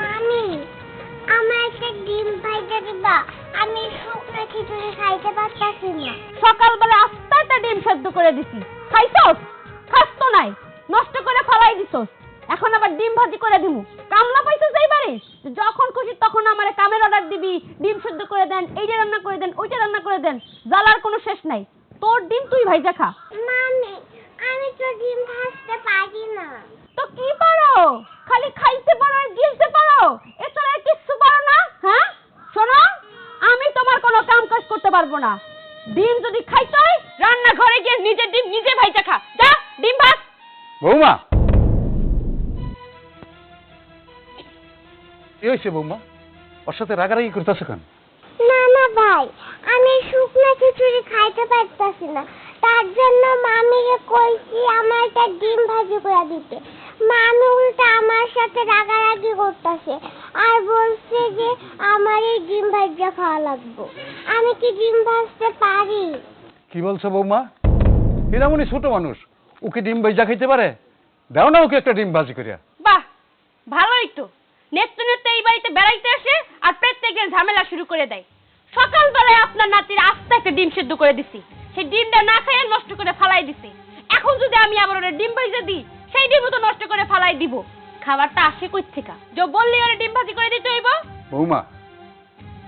মামি আমার একটা ডিম ভাইটা দিবা। আমি শুকনো খিচুড়ি খাইতে পারতাছি না। সকালবেলা আস্তে একটা ডিম সেদ্ধ করে দিছি। খাইছস? খাস তো নাই। নষ্ট করে ফলাই দিছস। এখন আবার ডিম ভাজি করে দিমু। কামলা পাইছস এইবারে? যখন খুশি তখন আমারে কামের অর্ডার দিবি। ডিম সেদ্ধ করে দেন এইটা রান্না করে দেন ওইটা রান্না করে দেন। জ্বালার কোনো শেষ নাই। তোর ডিম তুই ভাইজা খা। মামি আমি তো ডিম ভাজতে পারি না। তো কি পারো? খালি খাইতে পারো আর গিলতে পারো? এছাড়া কিচ্ছু পারো না হ্যাঁ? শোনো আমি তোমার কোনো কাম কাজ করতে পারব না। ডিম যদি খাইতে হয় রান্নাঘরে গিয়ে নিজের ডিম নিজে ভাইজা খা। যা ডিম ভাজ বৌমা। কি হয়েছে বৌমা? ওর সাথে রাগারাগি করতেছে কেন? না না ভাই আমি শুকনো খিচুড়ি খাইতে পারতাছি না। তার জন্য মামিকে কইছি আমার একটা ডিম ভাজি করে দিতে। উল্টা আমার সাথে রাগারাগি করতেছে। আর বলছে যে আমার এই ডিম ভাজা খাওয়া লাগবে। আমি কি ডিম ভাজতে পারি? কি বলছো বৌমা? হীরামণি ছোট মানুষ ওকে ডিম ভাজা খাইতে পারে? দাও না ওকে একটা ডিম ভাজি করিয়া। বাহ ভালোই তো। নেত্য নেত্য এই বাড়িতে বেড়াইতে আসে আর প্রত্যেকের ঝামেলা শুরু করে দেয়। সকালবেলায় আপনার নাতির আস্তে একটা ডিম সেদ্ধ করে দিছি। সেই ডিমটা না খাইয়ে নষ্ট করে ফালাই দিছি। এখন যদি আমি আবার ওরা ডিম ভাজা দিই সেই ডিমও তো নষ্ট করে ফালাই দিব। খাবারটা আসে কই থেকে যে বললি ওরা ডিম ভাজি করে দিতে হইব। বৌমা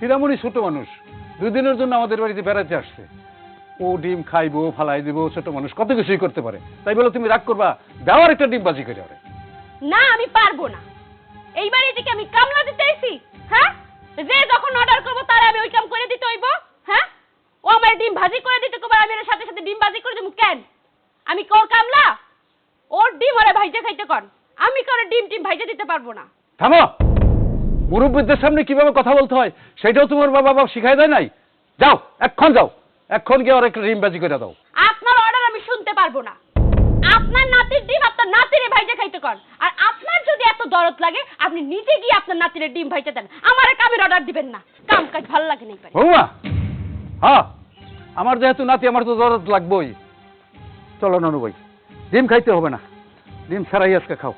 হীরামণি ছোট মানুষ দুদিনের জন্য আমাদের বাড়িতে বেড়াতে আসছে। ও ডিম খাইবো ফালাই দিব ছোট মানুষ কত কিছুই করতে পারে। তাই বলে তুমি রাগ করবা দেওয়ার একটা ডিম ভাজি করে ওরে না আমি পারব না। এই বাড়ি থেকে আমি কামলা দিতে আইছি হ্যাঁ? যে যখন অর্ডার করব তার আমি ওই কাম করে দিতে হইব হ্যাঁ? ও আমার ডিম ভাজি করে দিতে কবে আমি ওর সাথে সাথে ডিম ভাজি করে দেবো কেন? আমি কোর কামলা? ওর ডিম ওরে ভাইজা খাইতে কন। আমি করে ডিম টিম ভাইজা দিতে পারব না। থামো! মুরব্বীদের সামনে কীভাবে কথা বলতে হয় সেটাও তোমার বাবা বাবা শিখাই দেয় নাই? যাও এক্ষণ যাও। এক্ষণ গিয়ে ওর একটা ডিম ভাজি করে দাও। আপনার অর্ডার আমি শুনতে পারব না। আপনার নাতির ডিম আপনার নাতিরে ভাইজা খাইতে কন। আর আপনার যদি এত দরদ লাগে আপনি নিজে গিয়ে আপনার নাতিরে ডিম ভাইজা দেন। আমার কামের অর্ডার দিবেন না। কাম কাজ ভালো লাগে না এবারে। বৌমা! হ্যাঁ আমার যেহেতু নাতি আমার তো দরদ লাগবেই। চলো নানু ভাই। ডিম খাইতে হবে না। ডিম ছাড়াই আজকে খাও।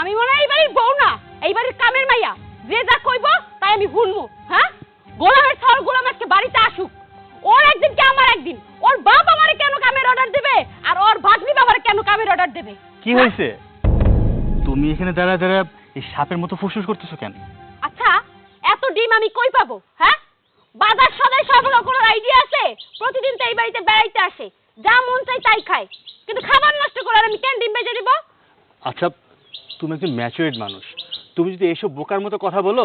আমি মনে হয় এই বাড়ির বউ না এই বাড়ির কামের মাইয়া। যে যা কইব তাই আমি শুনব হ্যাঁ? গোলামের ছাওয়ার গোলাম আজকে বাড়িতে আসুক। ওর একদিন কে আমার একদিন? ওর বাপ আমারে কেন কামের অর্ডার দেবে? আর ওর ভাগ্নি বাবার কেন কামের অর্ডার দেবে? কি হয়েছে তুমি এখানে দাঁড়া দাঁড়া এই সাপের মতো ফুসফুস করতেছো কেন? আচ্ছা এত ডিম আমি কই পাবো হ্যাঁ? বাজার সদাই সরবরাহ করার আইডিয়া আছে? প্রতিদিন তো এই বাড়িতে বেড়াইতে আসে। যা মন চাই তাই খায়। কিন্তু খাবার নষ্ট করে আমি কেন ডিম বেজে দিব? আচ্ছা তুমি একজন ম্যাচুরেড মানুষ। তুমি যদি এসব বোকার মতো কথা বলো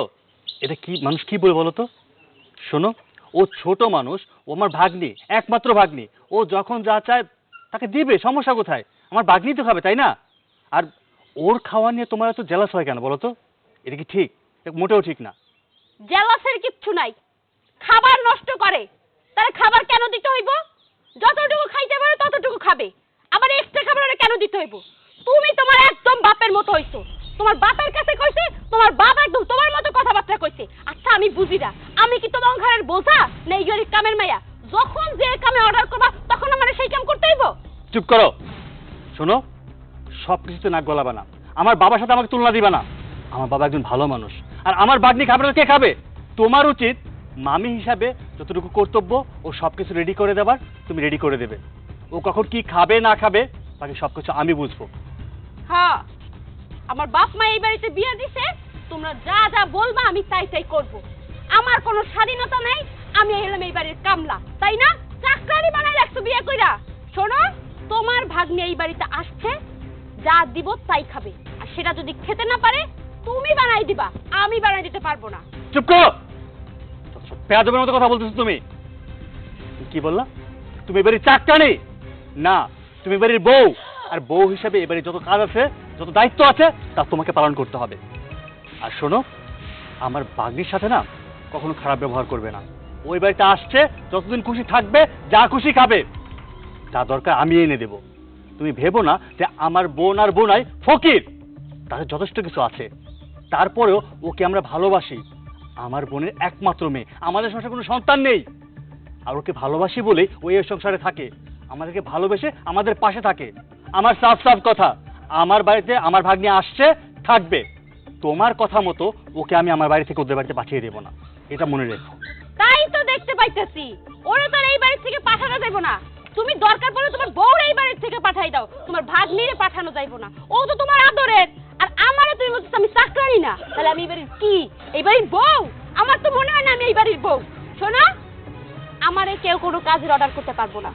এটা কি মানুষ কি বলে বলো তো? শোনো ও ছোট মানুষ ও আমার ভাগ্নি একমাত্র ভাগ্নি। ও যখন যা চায় তাকে দিবে সমস্যা কোথায়? আমার ভাগ্নি তো খাবে তাই না? আর ওর খাওয়া নিয়ে তোমার এত জেলাস হয় কেন বলো তো? এটা কি ঠিক? মোটেও ঠিক না। জেলাসের কিচ্ছু নাই। খাবার নষ্ট করে। তাহলে খাবার কেন দিতে হইব? যতটুকু খাইতে পারে ততটুকু খাবে। আবার এক্সট্রা খাবার ওরে কেন দিতে হইব? তুমি তোমার একদম বাপের মতো হইছো। তোমার বাপের কাছে কইছে, তোমার বাপ একদম তোমার মতো কথাবার্তা কইছে। আচ্ছা আমি বুঝি না। আমি কি তোমার ঘরের বোঝা না এই কামের মাইয়া? যখন যে কামে অর্ডার করবা, তখন আমার সেই কাম করতে হইব? চুপ করো। শোনো সব কিছুতে নাক গলাবা না। আমার বাবার সাথে আমাকে তুলনা দিবা না। আমার বাবা একজন ভালো মানুষ। আর আমার বাগনি খাবারটা কে খাবে? তোমার উচিত মামি হিসাবে যতটুকু কর্তব্য ও সব কিছু রেডি করে দেবার তুমি রেডি করে দেবে। ও কখন কি খাবে না খাবে বাকি সব কিছু আমি বুঝব। হ্যাঁ আমার বাপ মা এই বাড়িতে বিয়ে দিছে তোমরা যা যা বলবা আমি তাই তাই করব। আমার কোনো স্বাধীনতা নাই আমি এলাম এই বাড়ির কামলা তাই না? চাকরানি বানাই রাখছো বিয়ে কইরা। শোনো তোমার ভাগ্নে এই বাড়িতে আসছে যা দিব তাই খাবে। আর সেটা যদি খেতে না পারে তুমি বানাই দিবা আমি বানাই দিতে পারব না। চুপ করো! পেঁয়াজবের মতো কথা বলতেছো তুমি? কি বললা? তুমি এবারে চাকটানি না, তুমি এবারের বউ। আর বউ হিসাবে এবারে যত কাজ আছে, যত দায়িত্ব আছে, তা তোমাকে পালন করতে হবে। আর শোনো, আমার বাগনির সাথে না কখনো খারাপ ব্যবহার করবে না। ওই বাড়িতে আসছে, যতদিন খুশি থাকবে, যা খুশি খাবে। যা দরকার আমি এনে দেব। তুমি ভেবো না যে আমার বোন আর বোনাই ফকির। তাদের যথেষ্ট কিছু আছে। তারপরেও ওকে আমরা ভালোবাসি। আমার বোনের একমাত্র মেয়ে। আমাদের সংসারে কোনো সন্তান নেই। আর ওকে ভালোবাসি বলেই ও এই সংসারে থাকে। আমাদেরকে ভালোবেসে আমাদের পাশে থাকে। আমার সাফ সাফ কথা, আমার বাড়িতে আমার ভাগ্নি আসছে, থাকবে। তোমার কথা মতো ওকে আমি আমার বাড়ি থেকে ওদের বাড়িতে পাঠিয়ে দেবো না। এটা মনে রেখো। তাই তো দেখতে পাইতেছি। ওরে তো আর এই বাড়ি থেকে পাঠানো যাইব না। তুমি দরকার পড়লে তোমার বউর এই বাড়ি থেকে পাঠাই দাও। তোমার ভাগ্নিরে পাঠানো যাইব না। ও তো তোমার আদরের। আর আমারে তুমি বলছিস আমি চাকরানি না। তাহলে আমি এই বাড়ির কি? এই বাড়ির বউ? আমার তো মনে হয় না আমি এই বাড়ির বউ। শোনো, আমারে কেউ কোনো কাজের অর্ডার করতে পারব না।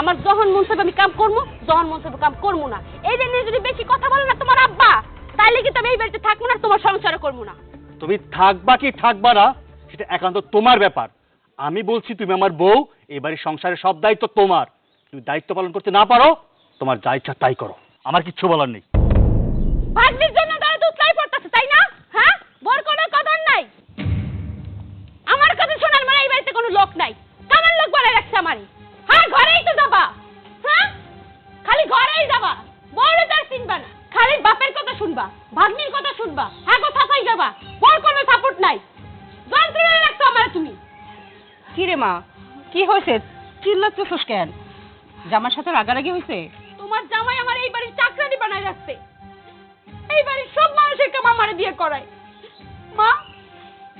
আমার যখন মন আমি কাম করব, যখন মন কাম করব না। এই যে নিয়ে যদি বেশি কথা বলো না তোমার আব্বা, তাইলে কিন্তু আমি এই বাড়িতে থাকব না তোমার সংসারও করব না। তুমি থাকবা কি থাকবা না, সেটা একান্ত তোমার ব্যাপার। আমি বলছি তুমি আমার বউ, এই বাড়ির সংসারের সব দায়িত্ব তোমার। তুমি দায়িত্ব পালন করতে না পারো, তোমার যা ইচ্ছা তাই করো। আমার কিচ্ছু বলার নেই। ভাগ্নির জন্য তারা দুধলাই পড়তেছে তাই না? হ্যাঁ? বর কোনো কদর নাই। আমার কথা শোনার মানে এই বাড়িতে কোনো লোক নাই। কামার লোক বলে রাখছে আমারে হ্যাঁ ঘরেই তো যাবা। হ্যাঁ? খালি ঘরেই যাবা। বড় তার চিনবা না। খালি বাপের কথা শুনবা ভাগ্নির কথা শুনবা হ্যাঁ গো সাফাই যাবা। বর কোনো সাপোর্ট নাই। যন্ত্রণায় রাখছো আমারে তুমি। কি রে মা? কি হয়েছে? চিল্লাচ্ছিস কেন? জামার সাথে রাগারাগি হয়েছে? তোমার জামাই আমার এই বাড়ির চাকরানি বানায় রাখছে। এই বাড়ির সব মানুষের কাম আমারে বিয়ে করায়। মা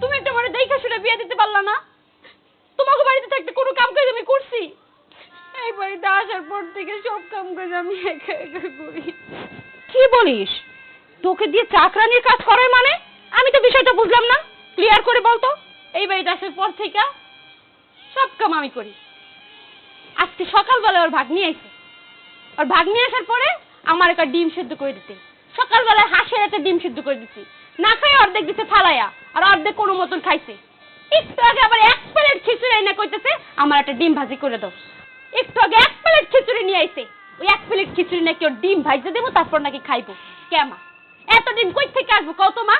তুমি একটা মানে দেখে শুনে বিয়ে দিতে পারলা না। তোমাকে বাড়িতে থাকতে কোনো কাম কাজ আমি করছি। এই বাড়িতে আসার পর থেকে সব কাম কাজ আমি একা একা করি। কি বলিস? তোকে দিয়ে চাকরানির কাজ করায় মানে? আমি তো বিষয়টা বুঝলাম না। ক্লিয়ার করে বলতো। এই বাড়িতে আসার পর থেকে সব কাম আমি করি। আজকে সকালবেলা ওর ভাগ ভাগ্নি আইছে। ওর ভাগ্নি আসার পরে আমার একটা ডিম সেদ্ধ করে দিতে। সকালবেলায় হাঁসের একটা ডিম সিদ্ধ করে দিছি। না খাই অর্ধেক দিতে থালায়া, আর অর্ধেক কোনো মতন খাইছে। একটু আগে আবার এক প্লেট খিচুড়ি এনে কইতেছে, আমার একটা ডিম ভাজি করে দাও। একটু আগে এক প্লেট খিচুড়ি নিয়ে আইছে। ওই এক প্লেট খিচুড়ি নাকি ওর ডিম ভাজতে দেবো, তারপর নাকি খাইবো। কেমা এত ডিম কই থেকে আসব কত মা?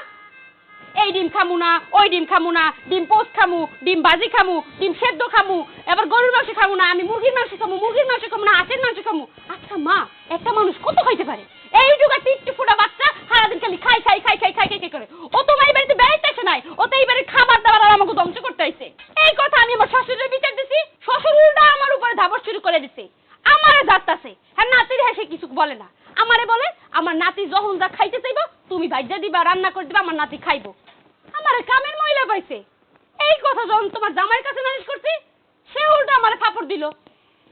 এই ডিম খামু না, ওই ডিম খামু না, ডিম পোস্ট খামু, ডিম বাজি খামু, ডিম সেদ্ধ খামু, এবার গরুর মাংস খামু না, আমি মুরগির মাংস খামু, মুরগির মাংস খামু না, হাঁসের মাংস খামু। আচ্ছা মা, একটা মানুষ কত খাইতে পারে? এই যুগে টিট্টি ফুটা বাচ্চা সারাদিন খালি খাই খাই খাই খাই খাই খাই করে। ও তো এই বাড়িতে বেড়াইতে আসে নাই। ও তো এই বাড়ির খাবার দাবার আর আমাকে ধ্বংস করতে আইছে। এই কথা আমি আমার শ্বশুরের বিচার দিছি। শ্বশুর উল্টা আমার উপরে ধাবর শুরু করে দিছে। আমারে যাত্তাছে হ্যাঁ নাতির হেসে কিছু বলে না। আমারে বলে, আমার নাতি যখন যা খাইতে চাইব, তুমি ভাইজা দিবা, রান্না করে দিবা, আমার নাতি খাইবো। আমার কামের মহিলা পাইছে। এই কথা যখন তোমার জামাইয়ের কাছে নালিশ করছি, সে উল্টা আমার থাপড় দিল।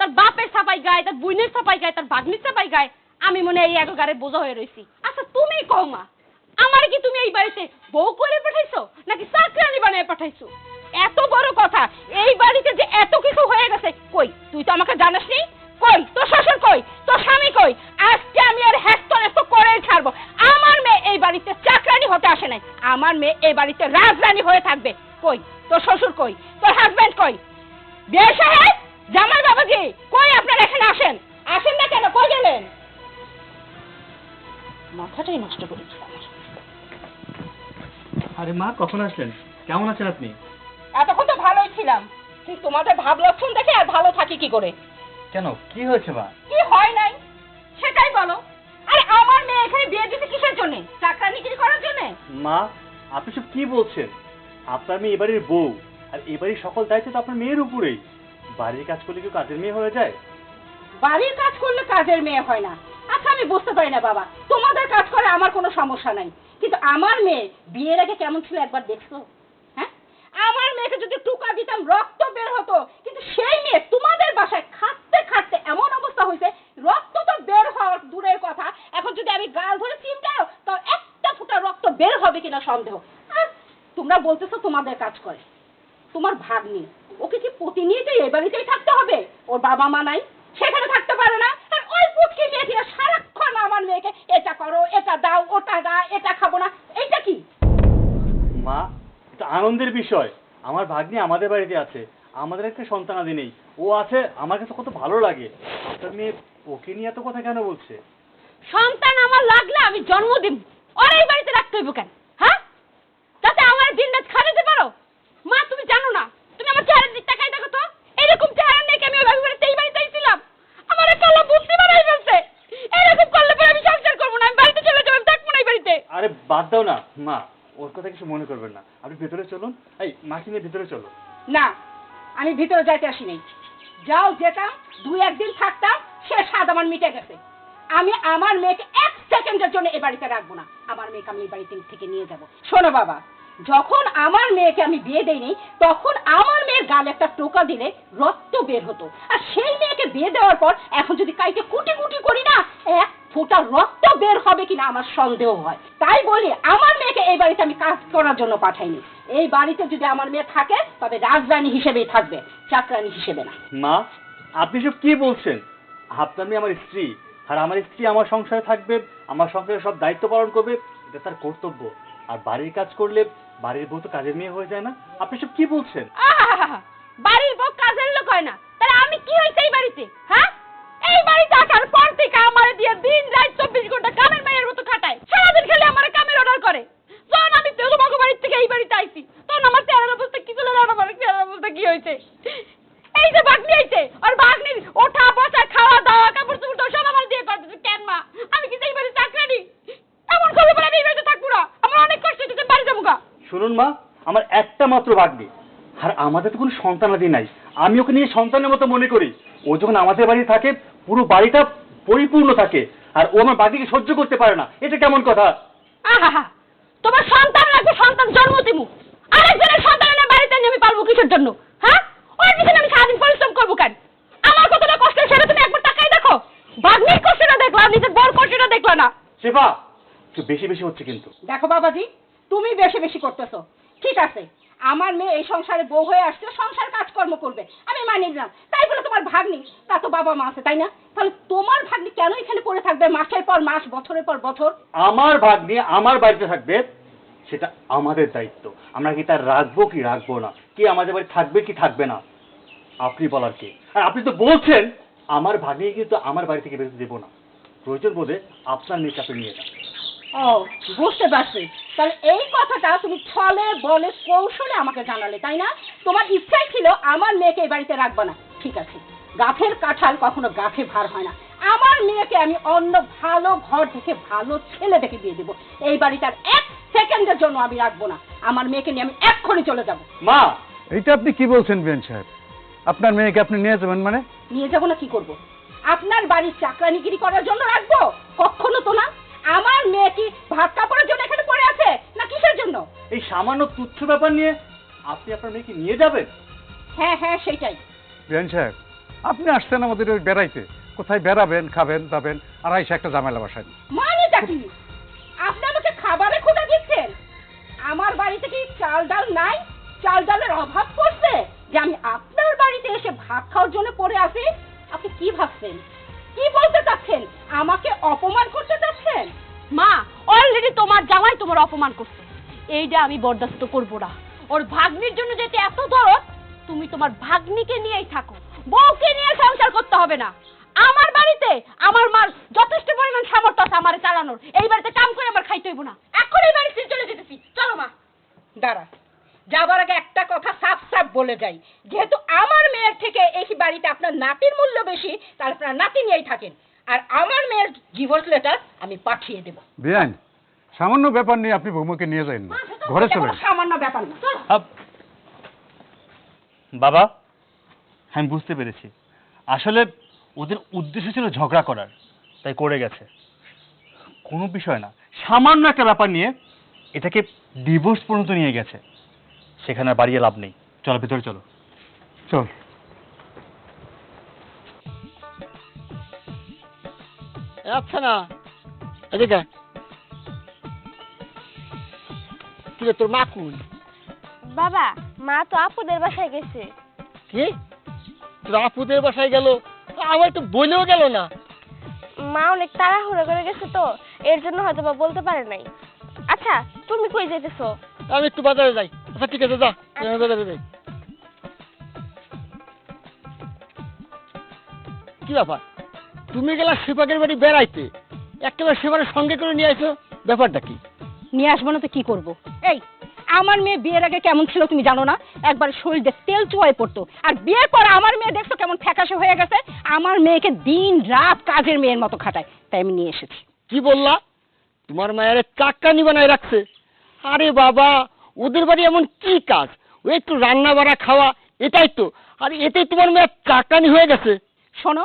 তার বাপের ছাপাই গায়, তার বুইনের ছাপাই গায়, তার ভাগ্নির ছাপাই গায়। আমি মনে এই এক গাড়ে বোঝা হয়ে রইছি। আচ্ছা তুমি কও মা, আমার কি তুমি এই বাড়িতে বউ করে পাঠাইছো, নাকি চাকরানি বানিয়ে পাঠাইছো? এত বড় কথা, এই বাড়িতে যে এত কিছু হয়ে গেছে, কই, তুই তো আমাকে জানাস নি? কই, তোর শ্বশুর কই, তোর স্বামী কই? আজকে আমি আর হ্যাস্ত ন্যাস্ত করে ছাড়বো। আমার মেয়ে এই বাড়িতে চাকরানি হতে আসে নাই, আমার মেয়ে এই বাড়িতে রাজরানী হয়ে থাকবে। কই, তোর শ্বশুর কই, তোর হাজবেন্ড কই? বিয়ে সাহেব, জামাই বাবাজি মাথাটাই নষ্ট আরে মা কখন আসলেন? কেমন আছেন আপনি? এতক্ষণ তো ভালোই ছিলাম কিন্তু তোমাদের ভাব লক্ষণ দেখে আর ভালো থাকি কি করে? কেন কি হয়েছে মা? কি হয় নাই? সেটাই বলো। আরে আমার মেয়ে এখানে বিয়ে দিতে কিসের জন্য? চাকরানিগিরি করার জন্য? মা আপনি সব কি বলছেন? আপনার মেয়ে এবারের বউ আর এবারের সকল দায়িত্ব তো আপনার মেয়ের উপরেই। বাড়ির কাজ করলে কেউ কাজের মেয়ে হয়ে যায়? বাড়ির কাজ করলে কাজের মেয়ে হয় না। আমি বুঝতে পারি না, বাবা। তোমাদের কাজ করে আমার কোনো সমস্যা নাই। কিন্তু আমার মেয়ে বিয়ের আগে কেমন ছিল একবার দেখছ? হ্যাঁ? আমার মেয়েকে যদি টুকা দিতাম, রক্ত বের হতো। কিন্তু সেই মেয়ে তোমাদের বাসায় খাটতে খাটতে এমন অবস্থা হয়েছে, রক্ত তো বের হওয়ার দূরের কথা। এখন যদি আমি গাল ধরে চিমটাও, তো একটা ফুটা রক্ত বের হবে কিনা সন্দেহ। আর তোমরা বলতেছো তোমাদের কাজ করে। তোমার ভাগ্নি, ওকে কি প্রতিনিয়ত এই বাড়িতেই থাকতে হবে? ওর বাবা মা নাই সেখানে থাকতে পারে না আর ওই পুটকি মেয়ে কিনা সারাক্ষণ আমার মেয়েকে এটা করো এটা দাও ওটা দাও এটা খাব না। এইটা কি? মা এটা আনন্দের বিষয়। আমার ভাগ্নি আমাদের বাড়িতে আছে। আমাদের একটা সন্তানাদি নেই। ও আছে আমার কাছে কত ভালো লাগে। আপনার মেয়ে ওকে নিয়ে এত কথা কেন বলছে? সন্তান আমার লাগলে আমি জন্ম দিব। ওর এই বাড়িতে রাখতে হইব কেন হ্যাঁ যাতে আমার দিন রাত খাটাতে পারো মা তুমি জানো না তুমি আমার চেহারার দিক তাকাই দেখো তো এরকম চেহারা নিয়ে কি আমি ওই বাড়িতে এই বাড়িতে আইছিলাম আমার একটা আল্লাহ বুদ্ধি বানাই ফেলছে এরকম করলে পরে আমি সংসার করব না আমি বাড়িতে চলে যাব আমি থাকব না এই বাড়িতে আরে বাদ দাও না। মা, ওর কথা কিছু মনে করবেন না। আপনি ভেতরে চলুন। এই মাকে নিয়ে ভেতরে চলো না, আমি ভিতরে যাইতে আসি নাই। যাও, যেতাম, দুই একদিন থাকতাম, সে স্বাদ আমার মিটে গেছে। আমি আমার মেয়েকে এক সেকেন্ডের জন্য এ বাড়িতে রাখব না। আমার মেয়েকে আমি এই বাড়িতে থেকে নিয়ে যাব। শোনো বাবা যখন আমার মেয়েকে আমি বিয়ে দেইনি, তখন আমার মেয়ের গালে একটা টোকা দিলে রক্ত বের হতো। আর সেই মেয়েকে বিয়ে দেওয়ার পর এখন যদি কাইতে কুটি কুটি করি না, এক ফোঁটা রক্ত বের হবে কিনা আমার সন্দেহ হয়। তাই বলি, আমার মেয়েকে এই বাড়িতে আমি কাজ করার জন্য পাঠাইনি। এই বাড়িতে যদি আমার মেয়ে থাকে, তবে রাজরানী হিসেবেই থাকবে, চাকরানী হিসেবে না। মা, আপনি সব কি বলছেন? আপনার মেয়ে আমার স্ত্রী, আর আমার স্ত্রী আমার সংসারে থাকবে, আমার সংসারে সব দায়িত্ব পালন করবে, এটা তার কর্তব্য। আর বাড়ির কাজ করলে বাড়ির বউ তো কাজের মেয়ে হয়ে যায় না। আপনি সব কি বলছেন? বাড়ির বউ কাজের মাত্র ভাগ্নি আর আমাদের তো কোনো সন্তানাদি নাই। আমি ওকে নিয়ে সন্তানের মতো মনে করি। ও যখন আমাদের বাড়ি থাকে পুরো বাড়িটা পরিপূর্ণ থাকে। আর ও আমার বাড়িকে সহ্য করতে পারে না। এটা কেমন কথা? আহা তোমার সন্তান লাগবে সন্তান জন্ম দিমু আরেকজনের সন্তান এনে বাড়িতে আমি পারব কিসের জন্য? হ্যাঁ? ওর পিছনে আমি সারাদিন পরিশ্রম করব কেন? আমার কতটা কষ্ট সেটা তুমি একবার তাকাই দেখো। ভাগ্নির কষ্টটা দেখলাম নিজের বড় কষ্টটা দেখল না। শেফা একটু বেশি বেশি হচ্ছে কিন্তু। দেখো বাবাজি তুমি বেশি বেশি করতেছো। ঠিক আছে আমার মেয়ে এই সংসারে বউ হয়ে আসছে, সংসার কাজকর্ম করবে। আমি মানিয়ে নিলাম। তাই বলে তোমার ভাগ্নি? তা তো বাবা মা আছে, তাই না? তাহলে তোমার ভাগ্নি কেন এখানে পড়ে থাকবে মাসের পর মাস, বছরের পর বছর? আমার ভাগ্নি আমার বাড়িতে থাকবে, সেটা আমাদের দায়িত্ব। আমরা কি তার রাখব কি রাখব না? কি আমাদের বাড়ি থাকবে কি থাকবে না? আপনি বলার কি? আর আপনি তো বলছেন, আমার ভাগ্নি কিন্তু আমার বাড়ি থেকে বেরোতে দেবো না। প্রয়োজন বোধে আপনার মেয়েকে আপনি নিয়ে যান। ও বুঝতে পারছি। তাহলে এই কথাটা তুমি ছলে বলে কৌশলে আমাকে জানালে তাই না? তোমার ইচ্ছাই ছিল আমার মেয়েকে এই বাড়িতে রাখবে না। ঠিক আছে। গাছের কাঁঠাল কখনো গাছে ভার হয় না। আমার মেয়েকে আমি অন্য ভালো ঘর থেকে ভালো ছেলে দেখে দিয়ে দেবো। এই বাড়িটার এক সেকেন্ডের জন্য আমি রাখব না। আমার মেয়েকে নিয়ে আমি এক্ষুনি চলে যাব। মা! এইটা আপনি কি বলছেন বেন সাহেব? আপনার মেয়েকে আপনি নিয়ে যাবেন মানে? নিয়ে যাব না কি করব? আপনার বাড়ির চাকরানিগিরি করার জন্য রাখব? কখনো তো না। আমার মেয়ে কি ভাত কাপড়ের জন্য এখানে পড়ে আছে? না কিসের জন্য? এই সামান্য তুচ্ছ ব্যাপার নিয়ে আপনি আপনার মেয়েকে নিয়ে যাবেন? হ্যাঁ হ্যাঁ সেটাই বেন সাহেব আপনি আসছেন আমাদের ওই বেড়াইতে। কোথায় বেড়াবেন খাবেন দাবেন আর আইসা একটা ঝামেলা বাসায় মানে কি? আপনি আমাকে খাবারে খোঁজা দিচ্ছেন? আমার বাড়িতে কি চাল ডাল নাই? চাল ডালের অভাব পড়ছে? যে আমি আপনার বাড়িতে এসে ভাত খাওয়ার জন্য পড়ে আসি আপনি কি ভাবছেন? কি বলতে চাচ্ছেন? আমাকে অপমান করতে চাচ্ছেন? মা অলরেডি তোমার জামাই তোমার অপমান করছে। এইটা আমি বরদাস্ত করব না। ওর ভাগ্নির জন্য যেতে এত দরদ, তুমি তোমার ভাগ্নিকে নিয়েই থাকো। বউকে নিয়ে সংসার করতে হবে না। আমার বাড়িতে আমার মার যথেষ্ট পরিমাণ সামর্থ্য আছে আমার চালানোর। এই বাড়িতে কাম করে আমার খাইতে হইব না। এখন এই বাড়ি চলে যেতেছি। চলো মা। দাঁড়া। যাবার আগে একটা কথা সাফ সাফ বলে যাই। যেহেতু আমার মেয়ের থেকে এই বাড়িতে আপনার নাতির মূল্য বেশি তার আপনার নাতি নিয়েই থাকেন। আর আমার মেয়ের ডিভোর্স লেটার আমি পাঠিয়ে দেবো। বেআইন সামান্য ব্যাপার নিয়ে আপনি বৌমাকে নিয়ে যান না। ঘরে চলে সামান্য ব্যাপার না বাবা আমি বুঝতে পেরেছি। আসলে ওদের উদ্দেশ্য ছিল ঝগড়া করার তাই করে গেছে। কোনো বিষয় না সামান্য একটা ব্যাপার নিয়ে এটাকে ডিভোর্স পর্যন্ত নিয়ে গেছে। সেখানে আর বাড়িয়ে লাভ নেই। চলো ভেতরে চলো। চল। আচ্ছা না। এদিকে। কি রে তোর মা কোন বাবা মা তো আপুদের বাসায় গেছে। কি? তোর আপুদের বাসায় গেল? আমার একটু বলেও গেল না। মা অনেক তাড়াহুড়ো করে গেছে তো এর জন্য হয়তো বা বলতে পারে নাই। আচ্ছা তুমি কই যেতেছো আমি একটু বাজারে যাই। আচ্ছা ঠিক আছে যা। যাই কি ব্যাপার? তুমি গেলা সেপাকের বাড়ি বেড়াইতে একেবারে সেবারের সঙ্গে করে নিয়ে আইছো ব্যাপারটা কি? নিয়ে আসব না তো কি করব? এই আমার মেয়ে বিয়ের আগে কেমন ছিল তুমি জানো না? একবার শরীরে তেল চুয়ায় পড়তো আর বিয়ের পর আমার মেয়ে দেখছ কেমন ফ্যাকাশে হয়ে গেছে? আমার মেয়েকে দিন রাত কাজের মেয়ের মতো খাটায় তাই আমি নিয়ে এসেছি। কি বললা? তোমার মায়ের চাক্কানি বানায় রাখছে। আরে বাবা ওদের বাড়ি এমন কি কাজ? ওই একটু রান্না বাড়া খাওয়া, এটাই তো। আর এতে তোমার মেয়ে চাকানি হয়ে গেছে। শোনো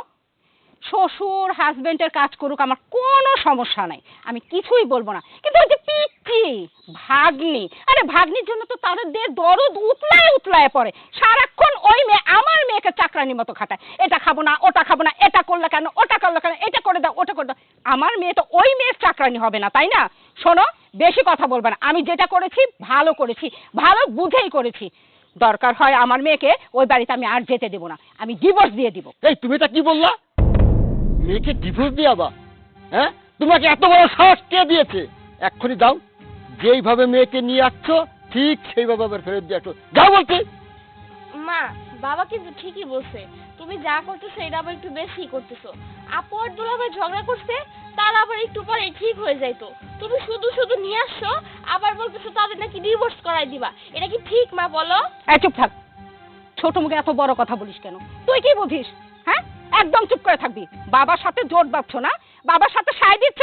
শ্বশুর হাজবেন্ডের কাজ করুক, আমার কোনো সমস্যা নাই। আমি কিছুই বলব না। কিন্তু ওই যে পিচ্ছি, ভাগ্নি, আরে ভাগ্নির জন্য তো তাদের দরদ উতলায় উতলায় পড়ে। সারাক্ষণ ওই মেয়ে আমার মেয়েকে চাকরানির মতো খাটায়। এটা খাব না, ওটা খাব না, এটা করলে কেন, ওটা করলে কেন, এটা করে দাও, ওটা করে দাও। আমার মেয়ে তো ওই মেয়ের চাকরানি হবে না, তাই না? শোনো, বেশি কথা বলবে না। আমি যেটা করেছি, ভালো করেছি, ভালো বুঝেই করেছি। দরকার হয় আমার মেয়েকে ওই বাড়িতে আমি আর যেতে দেবো না। আমি ডিভোর্স দিয়ে দিব। এই, তুমি এটা কি বললা? মেয়েকে ডিভোর্স দিয়াবা হ্যাঁ? তোমাকে এত বড় সাহস কে দিয়েছে? এক্ষুনি দাও যেইভাবে মেয়েকে নিয়ে আসছো ঠিক সেইভাবে আবার ফেরত দিয়ে আসো। যাও বলছি। মা বাবা কিন্তু ঠিকই বলছে। তুমি যা করতেছো এটা আবার একটু বেশি করতেছো। আপু আর দুলাভাই ঝগড়া করছে তার আবার একটু পরে ঠিক হয়ে যাইতো। তুমি শুধু শুধু নিয়ে আসছো আবার বলতেছো তাদের নাকি ডিভোর্স করাই দিবা। এটা কি ঠিক মা বলো? এই চুপ থাক। ছোট মুখে এত বড় কথা বলিস কেন? তুই কি বুঝিস? একদম চুপ করে থাকবি। বাবার সাথে জোট বাঁধছো না? বাবার সাথে সায় দিচ্ছ?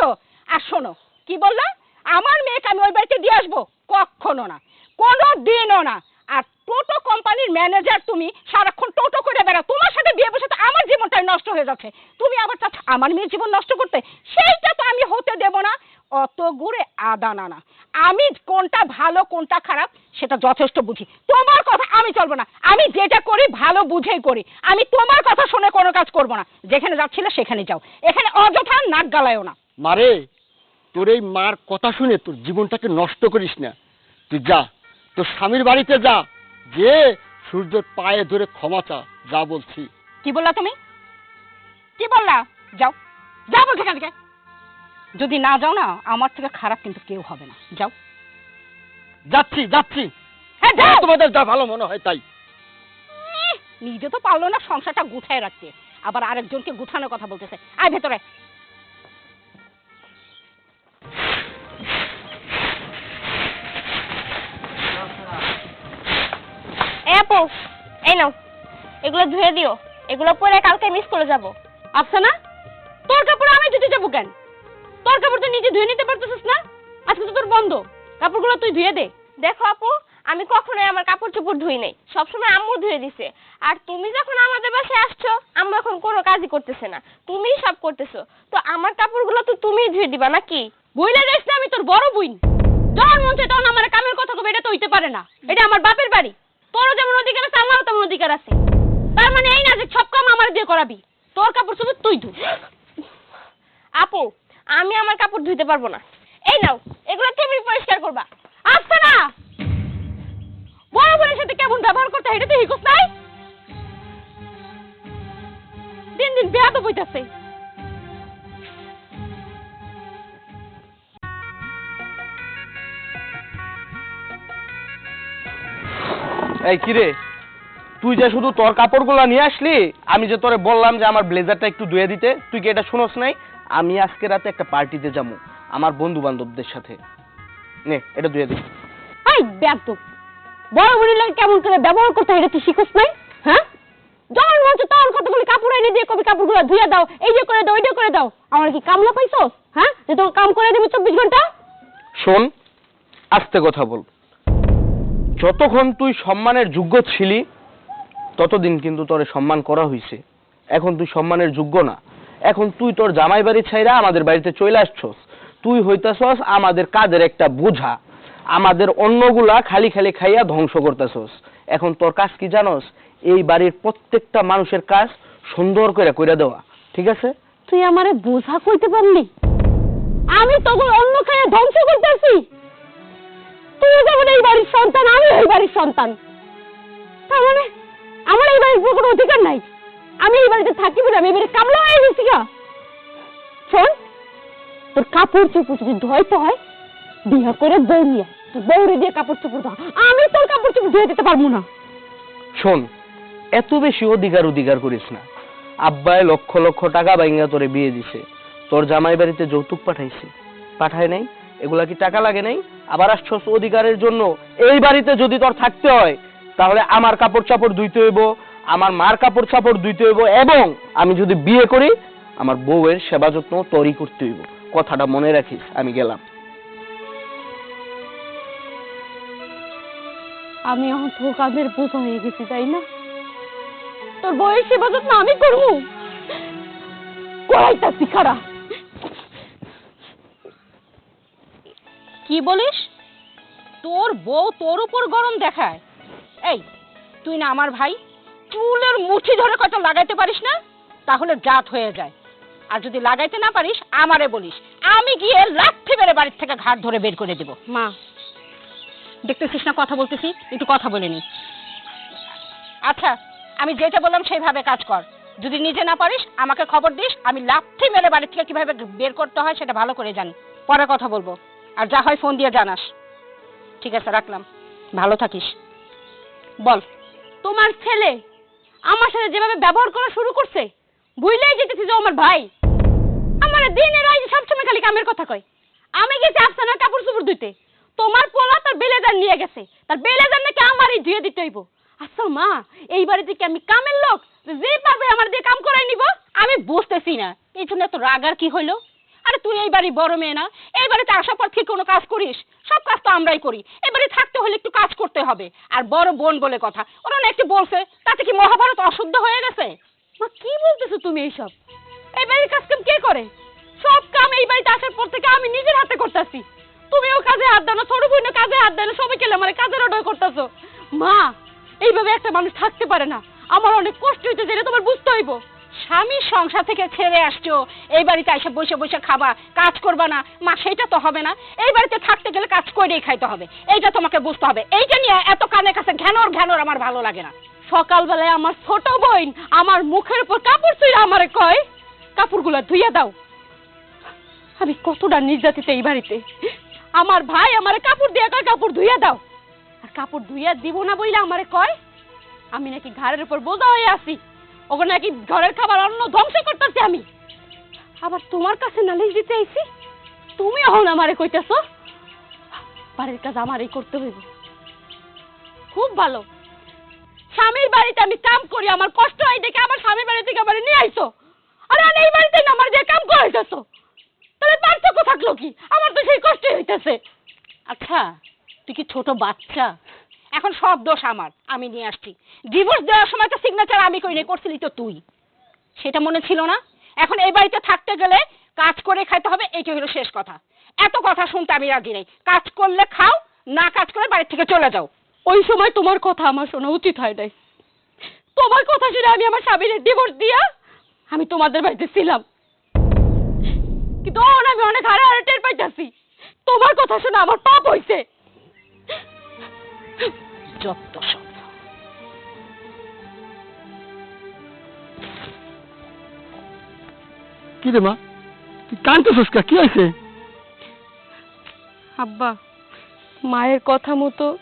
আর শোনো, কি বললা? আমার মেয়েকে আমি ওই বাড়িতে দিয়ে আসব? কখনো না। কোনো দিনও না। আর টোটো কোম্পানির ম্যানেজার তুমি সারাক্ষণ টোটো করে বেড়া তোমার সাথে বিয়ে বসে আমার জীবনটাই নষ্ট হয়ে যাচ্ছে। তুমি আবার চাচ্ছ আমার মেয়ের জীবন নষ্ট করতে? সেইটা তো আমি হতে দেব না। অত গুড়ে আদা না আমি কোনটা ভালো কোনটা খারাপ সেটা যথেষ্ট বুঝি। তোমার কথা আমি চলবো না। আমি যেটা করি ভালো বুঝেই করি। আমি তোমার কথা শুনে কোনো কাজ করব না। যেখানে যাচ্ছিলে সেখানে যাও। এখানে অযথা নাক গালায়ও না। মারে তোর এই মার কথা শুনে তোর জীবনটাকে নষ্ট করিস না। তুই যা তোর স্বামীর বাড়িতে যা। যে সূর্যের পায়ে ধরে ক্ষমা চা যা বলছি। কি বললা তুমি? কি বললা? যাও। যাও বলছি থেকে। যদি না যাও না আমার থেকে খারাপ কিন্তু কেউ হবে না। যাও। যাচ্ছি যাচ্ছি। হ্যাঁ যাও! তোমাদের যা ভালো মনে হয় তাই। নিজে তো পারল না সংসারটা গুছায় রাখতে। আবার আরেকজনকে গুছানোর কথা বলতেছে। আয় ভেতরে। আপু এই নাও। এগুলো ধুয়ে দিও। এগুলো পরে কালকে মিস করে যাব। আচ্ছা না? তোর কাপড় আমি ধুতে যাব কেন? তোর কাপড় তো নিজে ধুয়ে নিতে পারতেছিস না? আজকে তো তোর বন্ধ। কাপড়গুলো তুই ধুয়ে দে। দেখো আপু আমি কখনোই আমার কাপড় চোপড় ধুই নাই। সবসময় আম্মু ধুয়ে দিছে। আর তুমি যখন আমাদের বাসায় আসছো আম্মু এখন কোনো কাজই করতেছে না। তুমিই সব করতেছো। তো আমার কাপড়গুলো তো তুমিই ধুয়ে দিবা নাকি? বইলে যাইস না আমি তোর বড় বুইন যখন মন চায় তখন আমার কামের কথা কবে এটা তো হইতে পারে না। এটা আমার বাপের বাড়ি। তোরও যেমন অধিকার আছে আমারও তেমন অধিকার আছে। তার মানে এই না যে সব কাম আমার দিয়ে করাবি। তোর কাপড় চোপড় তুই ধু। আপু আমি আমার কাপড় ধুইতে পারব না। এই নাও, এগুলো তুমি পরিষ্কার করবা। আচ্ছা না? বড় বোনের সাথে কেমন ব্যবহার করতে এটা তুই হিকুস নাই? দিন দিন বেয়া তো বইতেছে। এই কিরে, তুই যে শুধু তোর কাপড়গুলো নিয়ে আসলি, আমি যে তোরে বললাম যে আমার ব্লেজারটা একটু ধুয়ে দিতে, তুই কি এটা শুনোস নাই? আমি আজকে রাতে একটা পার্টিতে যাব আমার বন্ধু বান্ধবদের সাথে। নে এটা ধুয়ে দিস এই ব্যাগ বড় বোনের লাগে কেমন করে ব্যবহার করতে হয় এটা তুই শিখোস নাই? হ্যাঁ? যখন মন চায় তখন কতগুলি কাপড় এনে দিয়ে কবি কাপড়গুলো ধুয়ে দাও এই যে করে দাও ওই করে দাও আমার কি কামলা পাইছো হ্যাঁ? যে তোর কাম করে দেবে চব্বিশ ঘণ্টা? শোন আস্তে কথা বল। যতক্ষণ তুই সম্মানের যোগ্য ছিলি ততদিন কিন্তু তোরে সম্মান করা হয়েছে এখন তুই সম্মানের যোগ্য না। এখন তুই তোর জামাই বাড়ি ছাইরা আমাদের বাড়িতে চলে আসছস। তুই হইতাছস আমাদের কাজের একটা বোঝা। আমাদের অন্যগুলা খালি খালি খাইয়া ধ্বংস করতেছস। এখন তোর কাজ কি জানোস? এই বাড়ির প্রত্যেকটা মানুষের কাজ সুন্দর করে কইরা দেওয়া। ঠিক আছে? তুই আমারে বোঝা কইতে পারলি? আমি তোকে অন্য খাইয়ে ধ্বংস করতেছি। তুই যেমন এই বাড়ির সন্তান, আমি এই বাড়ির সন্তান। তার মানে আমার এই বাড়ির কোনো অধিকার নাই। আমি এই বাড়িতে থাকি বলে আমি এই বাড়ির কামলা হয়ে গেছি গা। শোন, তোর কাপড় চোপড় যদি ধোয়াইতে হয় বিয়া করে বউ নিয়ে তোর বউরে দিয়ে কাপড় চোপড় ধোয়া। আমি তোর কাপড় চোপড় ধুয়ে দিতে পারব না। শোন, এত বেশি অধিকার অধিকার করিস না। আব্বায় লক্ষ লক্ষ টাকা বাইঙ্গা তোরে বিয়ে দিছে। তোর জামাই বাড়িতে যৌতুক পাঠাইছে। পাঠায় নাই? এগুলা কি টাকা লাগে নাই? আবার আসছস অধিকারের জন্য? এই বাড়িতে যদি তোর থাকতে হয়, তাহলে আমার কাপড় চাপড় ধুইতে হইব আমার মার কাপড় চাপড় ধুইতে হইব এবং আমি যদি বিয়ে করি, আমার বউয়ের সেবা যত্ন তৈরি করতে হইব। কথাটা মনে রাখিস, আমি গেলাম। আমি কাঁধের বোঝা হয়ে গেছি, তাই না? তোর বয়স হেফাজত না আমি করব? কড়াইতাছি খারা কি বলিস? তোর বউ তোর উপর গরম দেখায়। এই, তুই না আমার ভাই? চুলের মুঠি ধরে কত লাগাইতে পারিস না? তাহলে জাত হয়ে যায়। আর যদি লাগাইতে না পারিস আমারে বলিস আমি গিয়ে লাঠি মেরে বাড়ির থেকে ঘাট ধরে বের করে দেব। মা দেখতেছিস না কথা বলতেছি? একটু কথা বলে নি। আচ্ছা আমি যেটা বললাম সেইভাবে কাজ কর। যদি নিজে না পারিস আমাকে খবর দিস আমি লাঠি মেরে বাড়ি থেকে কীভাবে বের করতে হয় সেটা ভালো করে জানি। পরে কথা বলব। আর যা হয় ফোন দিয়ে জানাস। ঠিক আছে রাখলাম। ভালো থাকিস। বল। তোমার ছেলে আমার সাথে যেভাবে ব্যবহার করা শুরু করছে বুঝলেই যেতেছি যে আমার ভাই। আমার দিনের রাইজে সবসময় খালি কামের কথা কয়। আমি গেছি আফসানার কাপড় চোপড় ধুইতে। তোমার পোলা তার বেলেজার নিয়ে গেছে। তার বেলেজার নাকি আমারই ধুয়ে দিতে হইব। আচ্ছা মা, এই বাড়িতে কি আমি কামের লোক? যে পারবে আমার দিয়ে কাম করাই নিব? আমি বুঝতেছি না। এই জন্য এত রাগ আর কি হইল? আরে তুই এই বাড়ি বড় মেয়ে না? এই বাড়িতে আসার পর ঠিক কোনো কাজ করিস? সব কাজ তো আমরাই করি। এবারে থাকতে হলে একটু কাজ করতে হবে। আর বড় বোন বলে কথা। ওরা একটু বলছে, তাতে কি মহাভারত অশুদ্ধ হয়ে গেছে? মা, কি বলতেছো তুমি এইসব? এই বাড়ির কাজ কাম কে করে? সব কাম এই বাড়িতে আসার পর থেকে আমি নিজের হাতে করতেছি। তুমিও কাজে হাত দাও ছোট বোনও কাজে হাত না, সবাই কেলে মানে কাজের অর্ডার করতেছো? মা, এইভাবে একটা মানুষ থাকতে পারে না। আমার অনেক কষ্ট হইতে যেটা তোমার বুঝতে হইব। স্বামীর সংসার থেকে ছেড়ে আসছো। এই বাড়িতে এসে বসে বসে খাবা, কাজ করবা না। মা সেটা তো হবে না। এই বাড়িতে থাকতে গেলে কাজ করেই খাইতে হবে। এইটা তোমাকে বুঝতে হবে। এইটা নিয়ে এত কানের কাছে ঘ্যানোর ঘ্যানোর আমার ভালো লাগে না। সকালবেলায় আমার ছোট বোন আমার মুখের উপর কাপড় চুইরা আমারে কয়, কাপড়গুলো ধুইয়া দাও। আমি কতটা নির্যাতিত এই বাড়িতে। আমার ভাই আমারে কাপড় দিয়ে কয়, কাপড় ধুইয়া দাও। আর কাপড় ধুইয়া দিব না বইলে আমারে কয়, আমি নাকি ঘাড়ের উপর বোঝা হয়ে আছি। ওখানে নাকি ঘরের খাবার অন্য ধ্বংস করতেছি আমি। আবার তোমার কাছে নালিশ দিতে আইছি? তুমি এখন আমারে কইতেছো? বাড়ির কাজ আমারই করতে হইব। খুব ভালো। স্বামীর বাড়িতে আমি কাম করি, আমার কষ্ট হয় দেখে আমার স্বামীর বাড়ি থেকে আমার নিয়ে আইছো। আরে আর এই বাড়িতে না আমার যে কাম করাইতেছো তাহলে পার্থক্য থাকল কি? আমার তো সেই কষ্টই হইতেছে। আচ্ছা তুই কি ছোট বাচ্চা? এখন সব দোষ আমার, আমি নিয়ে আসছি। ডিভোর্স দেওয়ার সময় তো সিগনেচার আমি করি নাই করছিলি তো তুই। সেটা মনে ছিল না। এখন এই বাড়িতে থাকতে গেলে কাজ করে খাইতে হবে এইটা হলো শেষ কথা। এত কথা শুনতে আমি রাজি নেই। কাজ করলে খাও, না কাজ করে বাড়ি থেকে চলে যাও। ওই সময় তোমার কথা আমার শোনা উচিত হয় নাই। তোমার কথা শুনে আমি আমার স্বামীর ডিভোর্স দিয়া আমি তোমাদের বাড়িতে ছিলাম। কিন্তু আমি অনেক হারে হারে টের পাইতাছি। তোমার কথা শুনে আমার পাপ হইছে। যত সব। কি রে মা? তুই কানতেছিস কা? কি হয়েছে? আব্বা মায়ের কথা মতো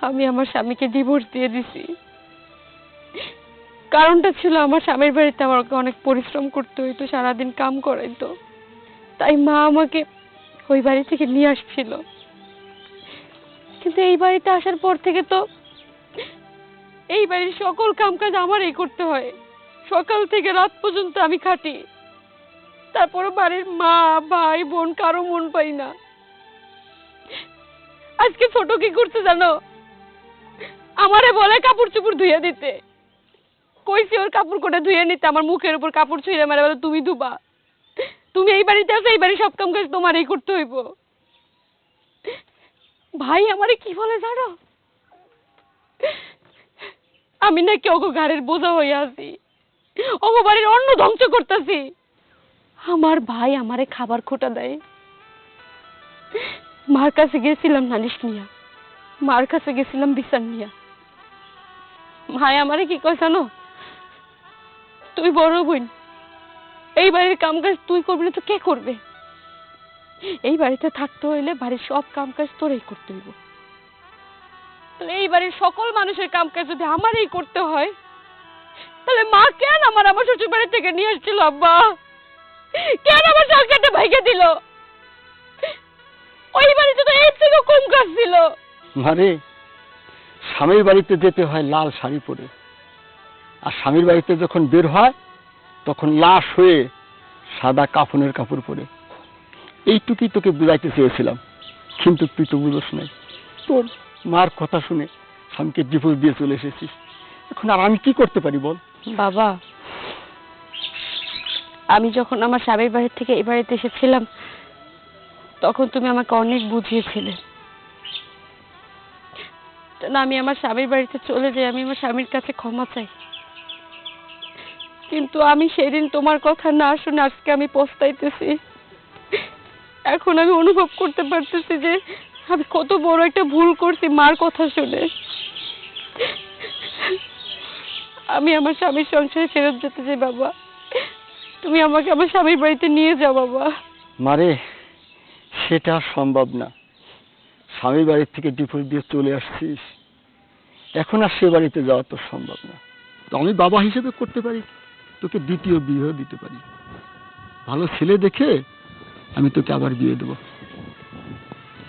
আমি আমার স্বামীকে ডিভোর্স দিয়ে দিছি। কারণটা ছিল আমার স্বামীর বাড়িতে আমাকে অনেক পরিশ্রম করতে হইতো সারাদিন কাম করাইতো। তাই মা আমাকে ওই বাড়ি থেকে নিয়ে আসছিল। কিন্তু এই বাড়িতে আসার পর থেকে তো এই বাড়ির সকল কামকাজ আমারই করতে হয়। সকাল থেকে রাত পর্যন্ত আমি খাটি। তারপরে বাড়ির মা, ভাই, বোন কারও মন পাই না। আজকে ছোট কি করছে জানো? আমারে বলে কাপড় চোপড় ধুয়ে দিতে। কইছি ওর কাপড় কোটে ধুয়ে নিতে, আমার মুখের উপর কাপড় ছুঁড়ে মারে বলে, তুমি ধুবা। তুমি এই বাড়িতে আছো, এই বাড়ির সব কাম কাজ তোমারই করতে হইব। ভাই, আমারে কি বলে জানো? আমি নাকি ওগো ঘাড়ের বোঝা হয়ে আছি। ওগো বাড়ির অন্ন ধ্বংস করতেছি। আমার ভাই আমারে খাবার খোটা দেয়। মার কাছে গেছিলাম নালিশ নিয়া মার কাছে গেছিলাম বিচার নিয়া ভাই, আমারে কি কয় জানো? তুই বড় বোন। এই বাড়ির কাম কাজ তুই করবি না তো কে করবে? এই বাড়িতে থাকতে হইলে বাড়ির সব কাম কাজ তোরই করতে হইব। তাহলে এই বাড়ির সকল মানুষের কাম কাজ যদি আমারই করতে হয়, তাহলে মা কেন আমার আমার শ্বশুর বাড়ি থেকে নিয়ে আসছিল, আব্বা? কেন আমার সংসারটা ভেঙে দিল? ওই বাড়িতে তো এর থেকে কম কাজ ছিল। মানে স্বামীর বাড়িতে যেতে হয় লাল শাড়ি পরে, আর স্বামীর বাড়িতে যখন বের হয়, তখন লাশ হয়ে সাদা কাফনের কাপড় পরে। এইটুকুই তোকে বুঝাইতে চেয়েছিলাম, কিন্তু তুই তো বুঝোস নাই। তোর মার কথা শুনে স্বামীকে ডিভোর্স দিয়ে চলে এসেছিস। এখন আর আমি কি করতে পারি বল? বাবা, আমি যখন আমার স্বামীর বাড়ি থেকে এই বাড়িতে এসেছিলাম, তখন তুমি আমাকে অনেক বুঝিয়েছিলে। না আমি আমার স্বামীর বাড়িতে চলে যাই, আমি আমার স্বামীর কাছে ক্ষমা চাই। কিন্তু আমি সেদিন তোমার কথা না শুনে আজকে আমি পস্তাইতেছি। এখন আমি অনুভব করতে পারতেছি যে আমি কত বড় একটা ভুল করছি মার কথা শুনে। আমি আমার স্বামীর সংসারে ফেরত যেতে চাই বাবা। তুমি আমাকে আমার স্বামীর বাড়িতে নিয়ে যাও বাবা। মারে সেটা আর সম্ভব না। স্বামীর বাড়ির থেকে ডিভোর্স দিয়ে চলে আসছিস। এখন আর সে বাড়িতে যাওয়া তো সম্ভব না। তো আমি বাবা হিসেবে করতে পারি তোকে দ্বিতীয় বিয়েও দিতে পারি। ভালো ছেলে দেখে আমি তোকে আবার বিয়ে দেবো।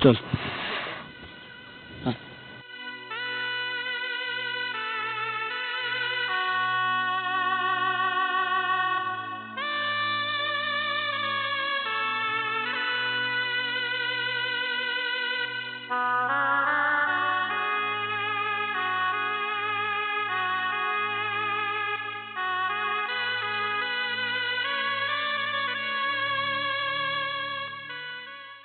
চল।